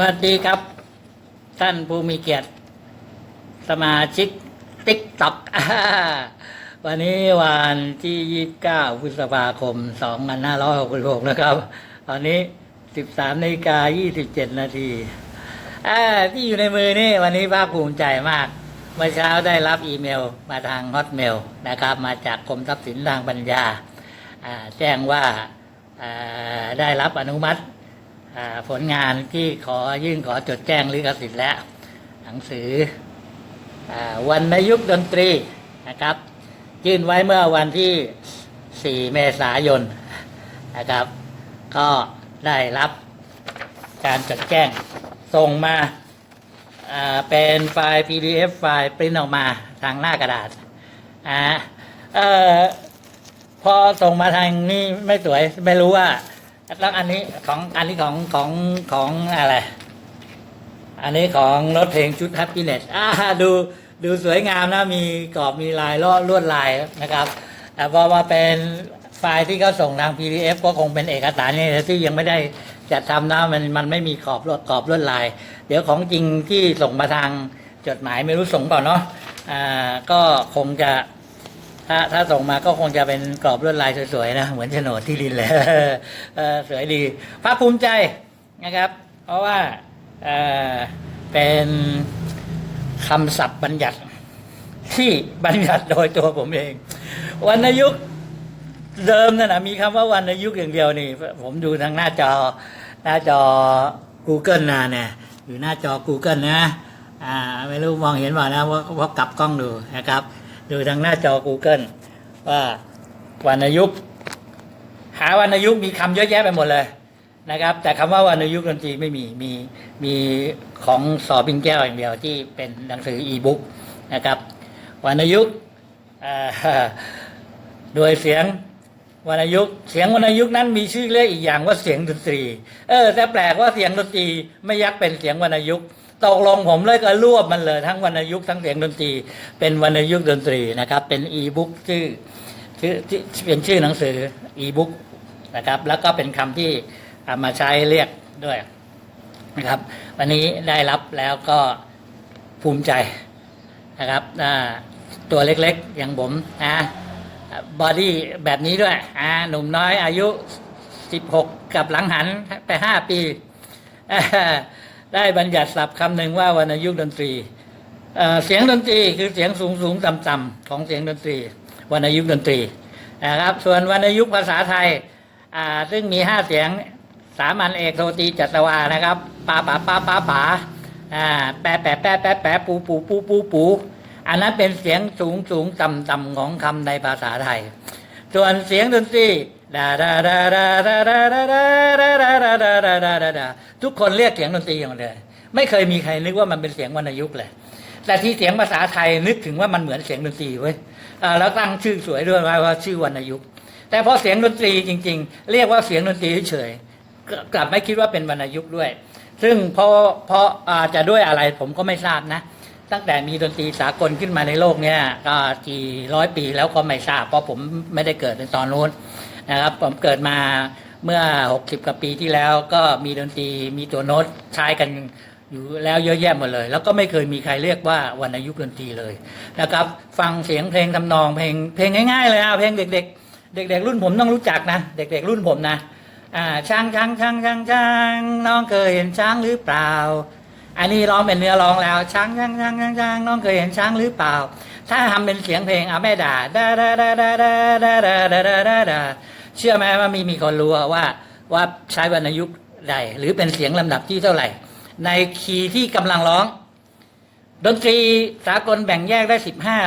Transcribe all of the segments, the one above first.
วัสดีครับ ท่านผู้มีเกียรติ สมาชิกติ๊กต็อกวันนี้วันที่29พฤษภาคม2566นะครับ ตอนนี้13นาฬิกา27นาทีอ่าที่อยู่ในมือนี่วันนี้ภาคภูมิใจมาก เมื่อเช้าได้รับอีเมลมาทางฮอตเมลนะครับ มาจากกรมทรัพย์สินทางปัญญา แจ้งว่าได้รับอนุมัติ ผลงานที่ขอยื่นขอจดแจ้งลิขสิทธิ์และหนังสืออวรรณยุกดนตรีนะครับ ยื่นไว้เมื่อวันที่ 4 เมษายนนะครับ ก็ได้รับการจดแจ้งส่งมาาเป็นไฟล์ PDF ไฟล์ปริ้นออกมาทางหน้ากระดาษอ่าเอ่อพอส่งมาทางนี้ไม่สวย ไม่รู้ว่า แล้วอันนี้ของอันนี้ของของของอะไร อันนี้ของรถเพลงชุด Happiness อ่าดูดูสวยงามนะ มีกรอบมีลายลอดลวดลายนะครับแต่พอมาเป็นไฟล์ที่เขาส่งทาง PDF ก็คงเป็นเอกสารนี่ที่ยังไม่ได้จัดทำนะมันมันไม่มีขอบลวดกรอบลวดลาย เดี๋ยวของจริงที่ส่งมาทางจดหมายไม่รู้ส่งเปล่าเนาะอ่าก็คงจะ ถ้าถ้าส่งมาก็คงจะเป็นกรอบลวดลายสวยๆนะ เหมือนโฉนดที่ดินเลยเออสวยดีภาคภูมิใจนะครับ เพราะว่าเออเป็นคำศัพท์บัญญัติที่บัญญัติโดยตัวผมเอง วรรณยุกเดิมนั่นนะมีคำว่าวรรณยุกอย่างเดียวนี่ ผมดูทางหน้าจอหน้าจอ Google นะเนี่ยอยู่หน้าจอ Google นะอ่าไม่รู้มองเห็นเปล่านะว่าเพรากลับกล้องดูนะครับ ดูทางหน้าจอ Google ว่าวรรณยุกต์หาวรรณยุกต์มีคำเยอะแยะไปหมดเลยนะครับ แต่คำว่าวรรณยุกต์ดนตรีไม่มีมีมีของสอบิงแก้วอย่างเดียวที่เป็นหนังสืออีบุ๊กนะครับวรรณยุกต์โดยเสียงวรรณยุกต์เสียงวรรณยุกต์นั้นมีชื่อเรียกอีกอย่างว่าเสียงดนตรี เออแต่แปลกว่าเสียงดนตรีไม่ยักเป็นเสียงวรรณยุกต์ ตกลงผมเลยก็รวบมันเลยทั้งวรรณยุกต์ทั้งเสียงดนตรี เป็นวรรณยุกต์ดนตรีนะครับ เป็นอีบุ๊กชื่อชื่อที่เป็นชื่อหนังสืออีบุ๊กนะครับ แล้วก็เป็นคำที่เอามาใช้เรียกด้วยนะครับ วันนี้ได้รับแล้วก็ภูมิใจนะครับตัวเล็กๆ อย่างผมนะบอดี้แบบนี้ด้วยอ่าหนุ่มน้อยอายุ 16 กับหลังหันไป 5 ปีอ ได้บัญญัติศัพท์คำหนึ่งว่าวรรณยุกต์ดนตรีเสียงดนตรีคือเสียงสูงสูงต่ำต่ำของเสียงดนตรี วรรณยุกต์ดนตรีนะครับ ส่วนวรรณยุกต์ภาษาไทยซึ่งมี5เสียงสามัญเอกโทตีจัตวานะครับปาปาปาปาปาแปะแปะแปะแปะแปะปูปูปูปูปูอันนั้นเป็นเสียงสูงสูงต่ำต่ำของคำในภาษาไทย ส่วนเสียงดนตรี ดาดาดาดาดาดาดาดาดาดาดาดาดาดาดาดาทุกคนเรียกเสียงดนตรีอย่างเดียวไม่เคยมีใครนึกว่ามันเป็นเสียงวรรณยุกต์เลยแต่ที่เสียงภาษาไทยนึกถึงว่ามันเหมือนเสียงดนตรีเว้ยแล้วตั้งชื่อสวยด้วยว่าชื่อวรรณยุกต์แต่พอเสียงดนตรีจริง ๆ เรียกว่าเสียงดนตรีเฉยกลับไม่คิดว่าเป็นวรรณยุกต์ด้วย ซึ่งเพราะเพราะอาจจะด้วยอะไรผมก็ไม่ทราบนะ ตั้งแต่มีดนตรีสากลขึ้นมาในโลกเนี้ยก็กี่ร้อยปีแล้วก็ไม่ทราบเพราะผมไม่ได้เกิดในตอนนู้น นะครับผมเกิดมาเมื่อ 60 กว่าปีที่แล้วก็มีดนตรีมีตัวโน้ตใช้กันอยู่แล้วเยอะแยะหมดเลย แล้วก็ไม่เคยมีใครเรียกว่าวรรณยุกต์ดนตรีเลยนะครับ ฟังเสียงเพลงทำนองเพลงเพลงง่ายๆเลยอะเพลงเด็ก ๆ เด็ก ๆ รุ่นผมต้องรู้จักนะ เด็ก ๆ รุ่นผมนะอ่าช้างช้างช้างช้างช้างน้องเคยเห็นช้างหรือเปล่า อันนี้ร้องเป็นเนื้อร้องแล้วช้างช้างช้างช้างช้างน้องเคยเห็นช้างหรือเปล่า ถ้าทำเป็นเสียงเพลงเอาแม่ด่าดาดาดาดาดาดาดาดาดาดาดา เชื่อไหมว่ามีมีคนรู้ว่าว่าใช้วรรณยุกต์ใดหรือเป็นเสียงลำดับที่เท่าไหร่ ในคีย์ที่กำลังร้อง ดนตรีสากลแบ่งแยกได้สิบห้า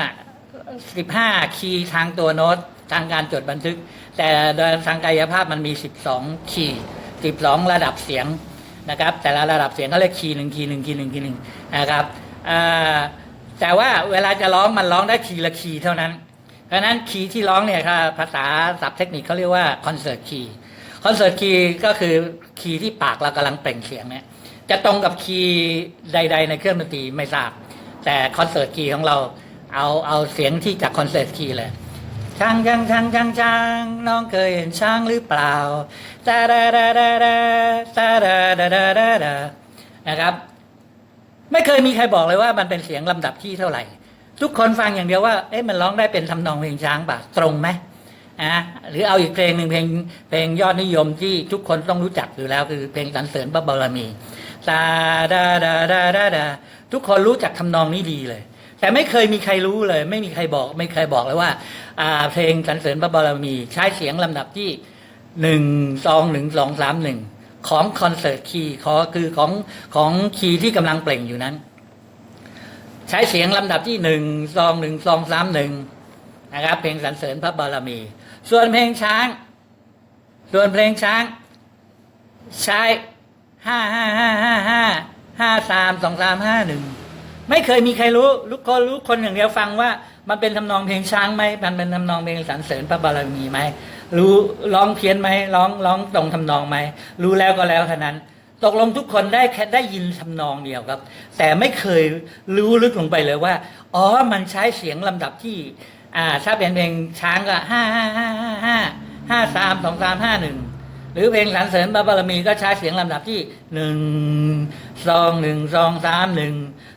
สิบห้าคีย์ทางตัวโน้ตทางการจดบันทึก แต่โดยทางกายภาพมันมีสิบสองคีย์สิบสองระดับเสียงนะครับ แต่ละระดับเสียงเขาเรียกคีย์หนึ่งคีย์หนึ่งคีย์หนึ่งคีย์หนึ่งนะครับแต่ว่าเวลาจะร้องมันร้องได้คีย์ละคีย์เท่านั้น เพราะนั้นคีย์ที่ร้องเนี่ยครับภาษาศัพท์เทคนิคเขาเรียกว่าคอนเสิร์ตคีย์คอนเสิร์ตคีย์ก็คือคีย์ที่ปากเรากำลังเปล่งเสียงเนี่ยจะตรงกับคีย์ใด ๆ ในเครื่องดนตรีไม่ทราบ แต่คอนเสิร์ตคีย์ของเราเอาเอาเสียงที่จากคอนเสิร์ตคีย์เลยช้างช้างช้างช้างช้างน้องเคยเห็นช้างหรือเปล่าตาดาดาดาดาตาดาดาดาดาดานะครับ ไม่เคยมีใครบอกเลยว่ามันเป็นเสียงลำดับที่เท่าไหร่ ทุกคนฟังอย่างเดียวว่าเอ๊ะมันร้องได้เป็นทำนองเพลงช้างป่ะตรงไหมอะหรือเอาอีกเพลงหนึ่งเพลงเพลงยอดนิยมที่ทุกคนต้องรู้จักอยู่แล้วคือเพลงสรรเสริญพระบารมีตาดาดาดาดาดาทุกคนรู้จักทำนองนี้ดีเลย แต่ไม่เคยมีใครรู้เลย ไม่มีใครบอก ไม่เคยบอกเลยว่าอ่าเพลงสรรเสริญพระบารมี ใช้เสียงลำดับที่หนึ่งสองหนึ่งสองสามหนึ่งของคอนเสิร์ตคีย์ขอคือของของคีย์ที่กำลังเปล่งอยู่นั้น ใช้เสียงลำดับที่หนึ่งสองหนึ่งสองสามหนึ่งนะครับ เพลงสรรเสริญพระบารมี ส่วนเพลงช้าง ส่วนเพลงช้าง ใช้ห้าห้าห้าห้าห้าห้าสามสองสามห้าหนึ่งไม่เคยมีใครรู้ลูกคนรู้คนอย่างเดียวฟังว่า มันเป็นทำนองเพลงช้างไหมมันเป็นทำนองเพลงสรรเสริญพระบารมีไหมรู้ร้องเพี้ยนไหมร้องร้องตรงทำนองไหมรู้แล้วก็แล้วเท่านั้น ตกลงทุกคนได้แค่ได้ยินทำนองเดียวครับ แต่ไม่เคยรู้ลึกลงไปเลยว่า อ๋อ มันใช้เสียงลำดับที่ อ่า ถ้าเป็นเพลงช้างก็ห้าห้าห้าห้าห้าห้าสามสองสามห้าหนึ่งหรือเพลงสรรเสริญพระบารมีก็ใช้เสียงลำดับที่หนึ่งสองหนึ่งสองสามหนึ่ง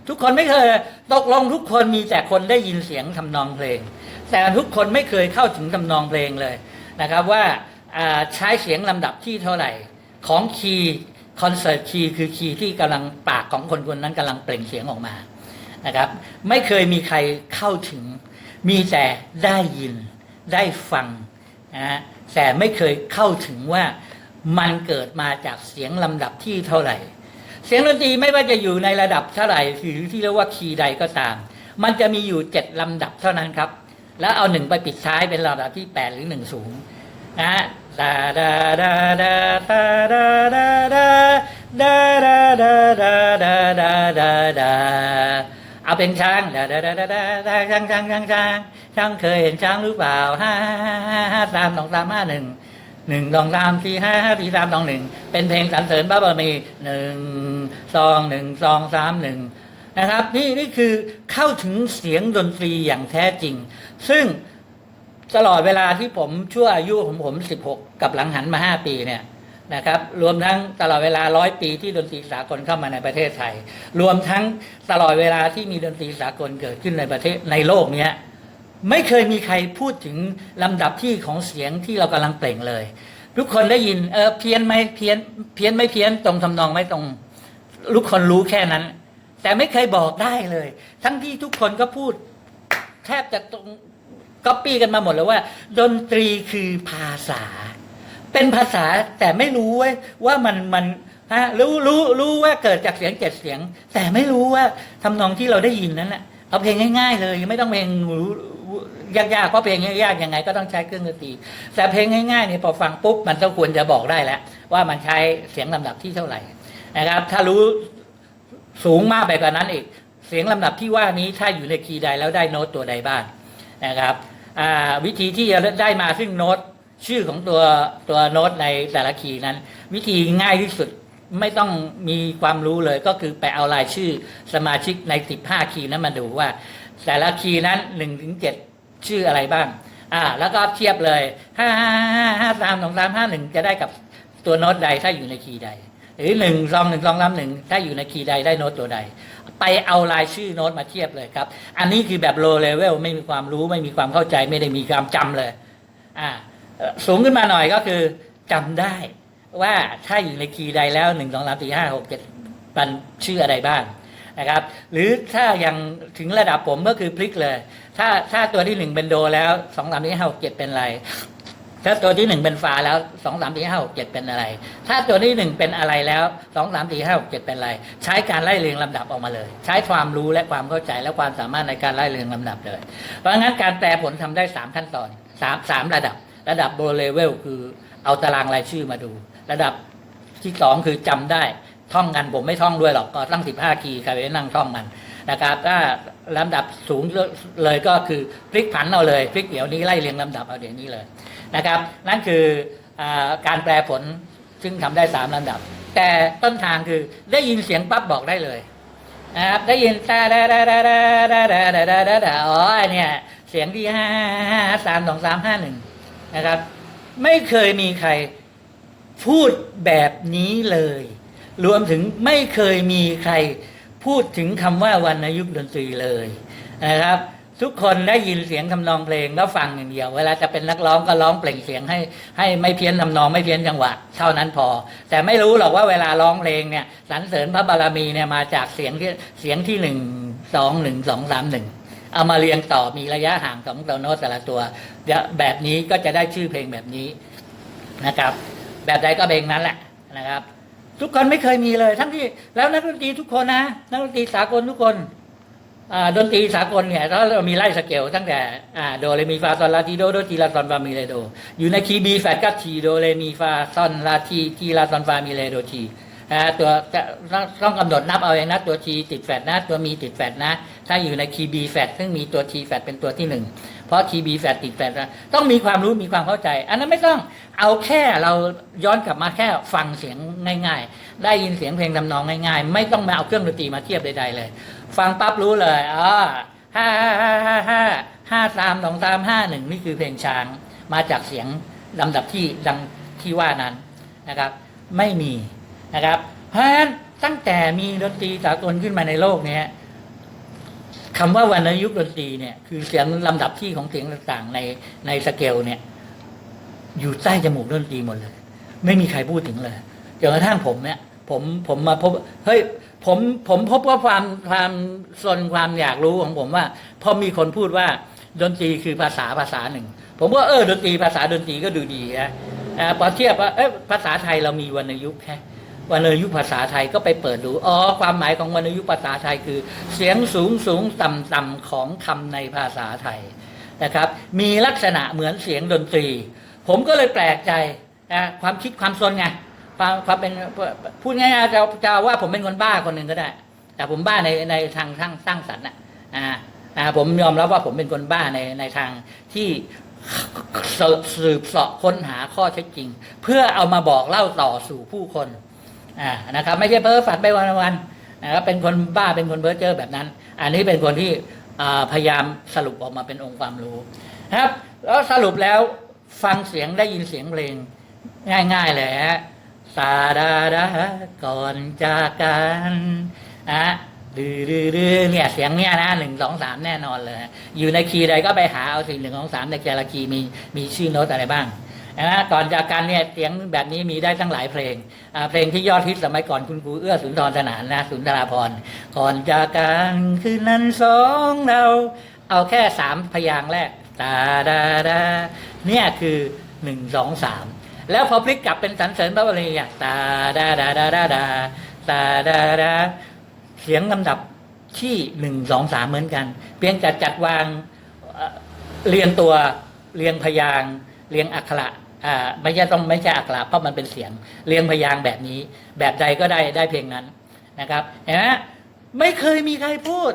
ทุกคนไม่เคย ตกลงทุกคนมีแต่คนได้ยินเสียงทำนองเพลง แต่ทุกคนไม่เคยเข้าถึงทำนองเพลงเลยนะครับว่าอ่าใช้เสียงลำดับที่เท่าไหร่ของคีย์ คอนเสิร์ตคีย์คือคีย์ที่กำลังปากของคนคนนั้นกำลังเปล่งเสียงออกมานะครับ ไม่เคยมีใครเข้าถึง มีแต่ได้ยินได้ฟังนะฮะแต่ไม่เคยเข้าถึงว่ามันเกิดมาจากเสียงลำดับที่เท่าไหร่ เสียงดนตรีไม่ว่าจะอยู่ในระดับเท่าไหร่หรือที่เรียกว่าคีย์ใดก็ตาม มันจะมีอยู่เจ็ดลำดับเท่านั้นครับ แล้วเอาหนึ่งไปปิดท้ายเป็นลำดับที่แปดหรือหนึ่งสูงนะฮะ ดาดาดาดาดาดาดาดาดาดาดาดาดาดาดาดาเอาเป็นช้างดาดาดาดาดาดาช้างช้างช้างช้างช้างเคยเห็นช้างหรือเปล่าห้าห้าห้าห้าสามสองสามห้าหนึ่งหนึ่งสองสามสี่ห้าห้าสี่สามสองหนึ่งเป็นเพลงสรรเสริญพระบารมีหนึ่งสองหนึ่งสองสามหนึ่งนะครับ นี่นี่คือเข้าถึงเสียงดนตรีอย่างแท้จริง ซึ่ง ตลอดเวลาที่ผมชั่วอายุของผมสิบหกกับหลังหันมาห้าปีเนี่ยนะครับ รวมทั้งตลอดเวลาร้อยปีที่ดนตรีสากลเข้ามาในประเทศไทย รวมทั้งตลอดเวลาที่มีดนตรีสากลเกิดขึ้นในประเทศในโลกเนี้ยไม่เคยมีใครพูดถึงลำดับที่ของเสียงที่เรากำลังเปล่งเลย ทุกคนได้ยินเออเพี้ยนไหมเพี้ยนเพี้ยนไม่เพี้ยนตรงทำนองไม่ตรงทุกคนรู้แค่นั้น แต่ไม่เคยบอกได้เลย ทั้งที่ทุกคนก็พูดแทบจะตรง ก๊อปปี้กันมาหมดเลยว่า ดนตรีคือภาษา เป็นภาษาแต่ไม่รู้เว้ยว่ามันมันฮะรู้รู้รู้ว่าเกิดจากเสียงเจ็ดเสียง แต่ไม่รู้ว่าทำนองที่เราได้ยินนั้นน่ะเอาเพลงง่ายๆ เลยไม่ต้องเพลงยากๆเพราะเพลงยากๆยังไงก็ต้องใช้เครื่องดนตรี แต่เพลงง่ายๆเนี่ยพอฟังปุ๊บมันต้องควรจะบอกได้แล้วว่ามันใช้เสียงลำดับที่เท่าไหร่นะครับ ถ้ารู้สูงมากไปกว่านั้นอีก เสียงลำดับที่ว่านี้ถ้าอยู่ในคีย์ใดแล้วได้โน้ตตัวใดบ้างนะครับ วิธีที่จะได้มาซึ่งโน้ตชื่อของตัวตัวโน้ตในแต่ละคีย์นั้น วิธีง่ายที่สุดไม่ต้องมีความรู้เลยก็คือไปเอารายชื่อสมาชิกใน 15 คีย์นั้นมาดูว่า แต่ละคีย์นั้น1ถึง7ชื่ออะไรบ้าง อ่า แล้วก็เทียบเลย 5 5 5 5 3 2 3 5 1 จะได้กับตัวโน้ตใดถ้าอยู่ในคีย์ใด หรือ1 2 1 2 3 1ถ้าอยู่ในคีย์ใดได้โน้ตตัวใด ไปเอารายชื่อโน้ตมาเทียบเลยครับ อันนี้คือแบบ low level ไม่มีความรู้ไม่มีความเข้าใจไม่ได้มีความจำเลยอ่าสูงขึ้นมาหน่อยก็คือจำได้ว่าถ้าอยู่ในคีย์ใดแล้วหนึ่งสองสามสี่ห้าหกเจ็ดมันชื่ออะไรบ้างนะครับ หรือถ้ายังถึงระดับผมก็คือพลิกเลย ถ้าถ้าตัวที่หนึ่งเป็นโดแล้วสองสามสี่ห้าหกเจ็ดเป็นอะไร ถ้าตัวที่หนึ่งเป็นฟาแล้วสองสามสี่ห้าหกเจ็ดเป็นอะไร ถ้าตัวที่หนึ่งเป็นอะไรแล้วสองสามสี่ห้าหกเจ็ดเป็นอะไร ใช้การไล่เรียงลำดับออกมาเลย ใช้ความรู้และความเข้าใจและความสามารถในการไล่เรียงลำดับเลย เพราะงั้นการแปลผลทำได้สามขั้นตอนสามสามระดับ ระดับโบเลเวลคือเอาตารางรายชื่อมาดู ระดับที่สองคือจำได้ท่องกันผมไม่ท่องด้วยหรอกก็ตั้งสิบห้าคีย์ใครไปนั่งท่องมันนะครับถ้าลำดับสูงเลยก็คือพลิกผันเอาเลยพลิกเดี๋ยวนี้ไล่เรียงลำดับเอาเดี๋ยวนี้เลย นะครับ นั่นคืออการแปลผลซึ่งทำได้สามลำดับ แต่ต้นทางคือได้ยินเสียงปั๊บบอกได้เลยนะครับได้ยินตาดาดาดาดาดาดาดาดาดาดาอ๋อเนี่ยเสียงที่ห้าห้าสามสองสามห้าหนึ่งนะครับ ไม่เคยมีใครพูดแบบนี้เลย รวมถึงไม่เคยมีใครพูดถึงคำว่าวรรณยุกต์ดนตรีเลยนะครับ ทุกคนได้ยินเสียงทำนองเพลงก็ฟังอย่างเดียว เวลาจะเป็นนักร้องก็ร้องเปล่งเสียงให้ให้ไม่เพี้ยนทำนองไม่เพี้ยนจังหวะ เท่านั้นพอ แต่ไม่รู้หรอกว่าเวลาร้องเพลงเนี่ยสรรเสริญพระบารมีเนี่ยมาจากเสียงที่เสียงที่หนึ่งสองหนึ่งสองสามหนึ่งเอามาเรียงต่อมีระยะห่างสองตัวโน้ตแต่ละตัวแบบนี้ก็จะได้ชื่อเพลงแบบนี้นะครับ แบบใดก็เพลงนั้นแหละนะครับ ทุกคนไม่เคยมีเลย ทั้งที่แล้วนักดนตรีทุกคนนะนักดนตรีสากลทุกคน ดนตรีสากลเนี่ยเรามีไล่สเกลตั้งแต่อ่าโดเรมีฟาซอนลาทีโดโดทีลาซอนฟามีเรโด อยู่ในคีย์บีแฟดก็ทีโดเรมีฟาซอนลาทีทีลาซอนฟามีเรโดทีอ่าตัวจะต้องกำหนดนับเอาเองนะตัวทีติดแฟดนะตัวมีติดแฟดนะ ถ้าอยู่ในคีย์บีแฟดซึ่งมีตัวทีแฟดเป็นตัวที่หนึ่งเพราะคีย์บีแฟดติดแฟดนะต้องมีความรู้มีความเข้าใจ อันนั้นไม่ต้องเอาแค่เราย้อนกลับมาแค่ฟังเสียงง่าย ๆ ได้ยินเสียงเพลงทำนองง่าย ๆ ไม่ต้องมาเอาเครื่องดนตรีมาเทียบใดๆเลย ฟังปั๊บรู้เลยอ๋อห้าห้าห้าห้าห้าห้าสามสองสามห้าหนึ่งนี่คือเพลงช้าง มาจากเสียงลำดับที่ดังที่ว่านั้นนะครับ ไม่มีนะครับ เพราะฉะนั้นตั้งแต่มีดนตรีสากลขึ้นมาในโลกเนี้ยคำว่าวรรณยุกต์ดนตรีเนี่ยคือเสียงลำดับที่ของเสียงต่างๆ ในในสเกลเนี่ย อยู่ใต้จมูกดนตรีหมดเลย ไม่มีใครพูดถึงเลยจนกระทั่งผมเนี่ย ผมผมมาพบเฮ้ย ผมผมพบว่าความความสนความอยากรู้ของผมว่าพอมีคนพูดว่าดนตรีคือภาษาภาษาหนึ่ง ผมว่าเออดนตรีภาษาดนตรีก็ดูดีนะอ่าพอเทียบว่าเออภาษาไทยเรามีวรรณยุกต์แค่วรรณยุกต์ภาษาไทยก็ไปเปิดดูอ๋อความหมายของวรรณยุกต์ภาษาไทยคือ เสียงสูงสูงต่ำต่ำของคำในภาษาไทยนะครับ มีลักษณะเหมือนเสียงดนตรี ผมก็เลยแปลกใจนะความคิดความสนไง ความความเป็นพูดง่ายๆจะจะว่าผมเป็นคนบ้าคนหนึ่งก็ได้ แต่ผมบ้าในในทางสร้างสร้างสรรค์นะอ่าอ่าผมยอมรับว่าผมเป็นคนบ้าในในทางที่สืบสืบเสาะค้นหาข้อเท็จจริง เพื่อเอามาบอกเล่าต่อสู่ผู้คนอ่านะครับ ไม่ใช่เพ้อฝันไปวันวันนะครับเป็นคนบ้าเป็นคนเพ้อเจ้อแบบนั้น อันนี้เป็นคนที่พยายามสรุปออกมาเป็นองค์ความรู้นะครับ แล้วสรุปแล้วฟังเสียงได้ยินเสียงเพลงง่าย ๆเลยฮะ ซาดาดาก่อนจากกันนะดื้อดื้อดื้อเนี่ยเสียงเนี่ยนะหนึ่งสองสามแน่นอนเลย อยู่ในคีย์ใดก็ไปหาเอาสิ่งหนึ่งสองสามในแต่ละคีย์มีมีชื่อโน้ตอะไรบ้างนะก่อนจากกันเนี่ยเสียงแบบนี้มีได้ตั้งหลายเพลงอ่าเพลงที่ยอดฮิตสมัยก่อนคุณครูเอื้อสุนทรสนานนะ สุนทราพรก่อนจากกันคืนนั้นสองเรา เอาแค่สามพยางแรกตาดาดาเนี่ยคือหนึ่งสองสาม แล้วพอพลิกกลับเป็นสรรเสริญพระบารมีอะตาดาดาดาดาดาตาดาดาเสียงลำดับที่หนึ่งสองสามเหมือนกัน เพียงแต่จัดวางเรียงตัวเรียงพยางเรียงอักขระอ่าไม่ใช่ต้องไม่ใช่อักขระเพราะมันเป็นเสียงเรียงพยางแบบนี้ แบบใดก็ได้ได้เพลงนั้นนะครับเห็นไหมไม่เคยมีใครพูด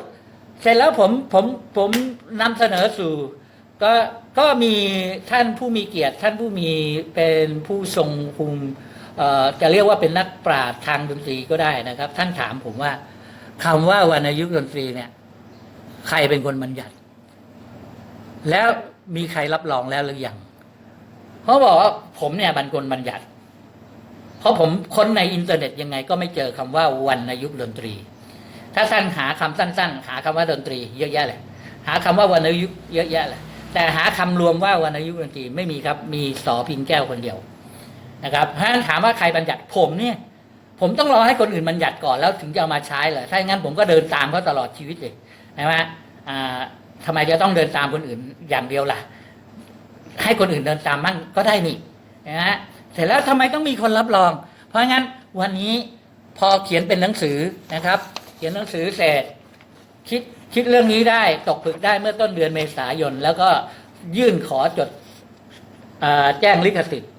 เสร็จแล้วผมผมผมนำเสนอสู่ ก็ก็มีท่านผู้มีเกียรติ ท่านผู้มีเป็นผู้ทรงภูมิจะเรียกว่าเป็นนักปราชญ์ทางดนตรีก็ได้นะครับ ท่านถามผมว่าคำว่าวรรณยุกต์ดนตรีเนี่ย ใครเป็นคนบัญญัติ แล้วมีใครรับรองแล้วหรือยังเขาบอกว่าผมเนี่ยบันคนบัญญัติ เพราะผมค้นในอินเทอร์เน็ตยังไง ก็ไม่เจอคำว่าวรรณยุกต์ดนตรี ถ้าท่านหาคำสั้น ๆ หาคำว่าดนตรี เยอะแยะเลยหาคำว่าวรรณยุกต์เยอะแยะเลย แต่หาคำรวมว่าวรรณยุกต์ดนตรีไม่มีครับ มีสอพิงแก้วคนเดียวนะครับถ้าถามว่าใครบัญญัติผมเนี่ย ผมต้องรอให้คนอื่นบัญญัติก่อนแล้วถึงจะเอามาใช้เหรอถ้าอย่างนั้นผมก็เดินตามเขาตลอดชีวิตเลยใช่ไหมอ่าทำไมจะต้องเดินตามคนอื่นอย่างเดียวล่ะ ให้คนอื่นเดินตามมั่งก็ได้นี่นะฮะเสร็จแล้วทำไมต้องมีคนรับรอง เพราะงั้นวันนี้พอเขียนเป็นหนังสือนะครับ เขียนหนังสือเสร็จ คิดคิดเรื่องนี้ได้ตกผลึกได้เมื่อต้นเดือนเมษายน แล้วก็ยื่นขอจดอแจ้งลิขสิทธิ์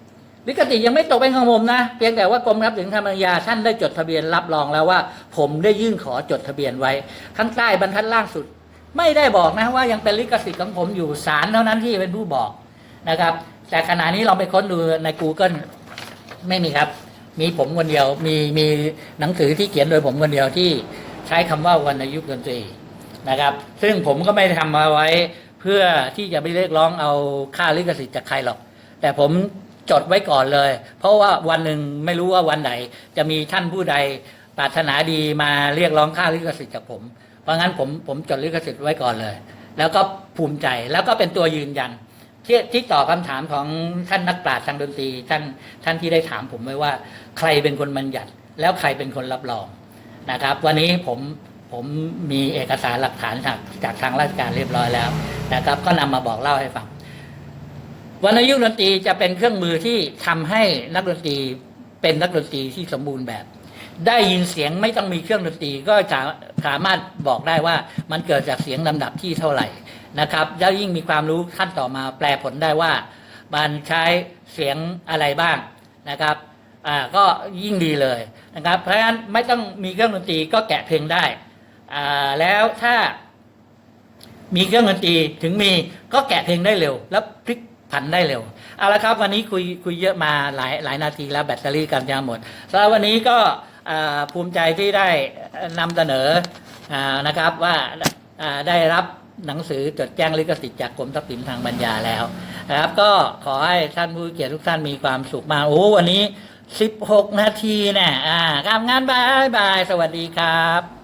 ลิขสิทธิ์ยังไม่ตกเป็นของผมนะ เพียงแต่ว่ากรมรับสินธรรมยาท่านได้จดทะเบียนรับรองแล้วว่า ผมได้ยื่นขอจดทะเบียนไว้ ข้างใต้บรรทัดล่างสุด ไม่ได้บอกนะว่ายังเป็นลิขสิทธิ์ของผมอยู่ศาลเท่านั้นที่เป็นผู้บอกนะครับ แต่ขณะนี้เราไปค้นดูใน Google ไม่มีครับ มีผมคนเดียวมีมีหนังสือที่เขียนโดยผมคนเดียวที่ ใช้คำว่าวรรณยุกต์ดนตรีนะครับ ซึ่งผมก็ไม่ได้ทำมาไว้เพื่อที่จะไปเรียกร้องเอาค่าลิขสิทธิ์จากใครหรอก แต่ผมจดไว้ก่อนเลย เพราะว่าวันหนึ่งไม่รู้ว่าวันไหน จะมีท่านผู้ใดปรารถนาดีมาเรียกร้องค่าลิขสิทธิ์จากผม เพราะงั้นผมผมจดลิขสิทธิ์ไว้ก่อนเลย แล้วก็ภูมิใจแล้วก็เป็นตัวยืนยันที่ที่ตอบคำถามของท่านนักปราชญ์ทางดนตรีท่านท่านที่ได้ถามผมไว้ว่า ใครเป็นคนบัญญัติ แล้วใครเป็นคนรับรอง นะครับ วันนี้ผมผมมีเอกสารหลักฐานจากจากทางราชการเรียบร้อยแล้วนะครับ ก็นำมาบอกเล่าให้ฟังวรรณยุกต์ดนตรีจะเป็นเครื่องมือที่ทำให้นักดนตรีเป็นนักดนตรีที่สมบูรณ์แบบ ได้ยินเสียงไม่ต้องมีเครื่องดนตรีก็จะสามารถบอกได้ว่ามันเกิดจากเสียงลำดับที่เท่าไหร่นะครับแล้วยิ่งมีความรู้ขั้นต่อมาแปลผลได้ว่า มันใช้เสียงอะไรบ้างนะครับ อ่าก็ยิ่งดีเลยนะครับเพราะฉะนั้นไม่ต้องมีเครื่องดนตรีก็แกะเพลงได้อ่าแล้วถ้ามีเครื่องดนตรีถึงมีก็แกะเพลงได้เร็ว แล้วพลิกผันได้เร็วเอาละครับวันนี้คุยคุยเยอะมาหลายหลายนาทีแล้วแบตเตอรี่กันจะหมดสำหรับวันนี้ก็ภูมิใจที่ได้นำเสนอนะครับว่าอ่าได้รับหนังสือจดแจ้งลิขสิทธิ์จากกรมทรัพย์สินทางปัญญาแล้วนะครับ ก็ขอให้ท่านผู้เกียรติทุกท่านมีความสุขมากโอ้วันนี้ 16นาทีเนี่ยอ่ากลับงานบายบาย สวัสดีครับ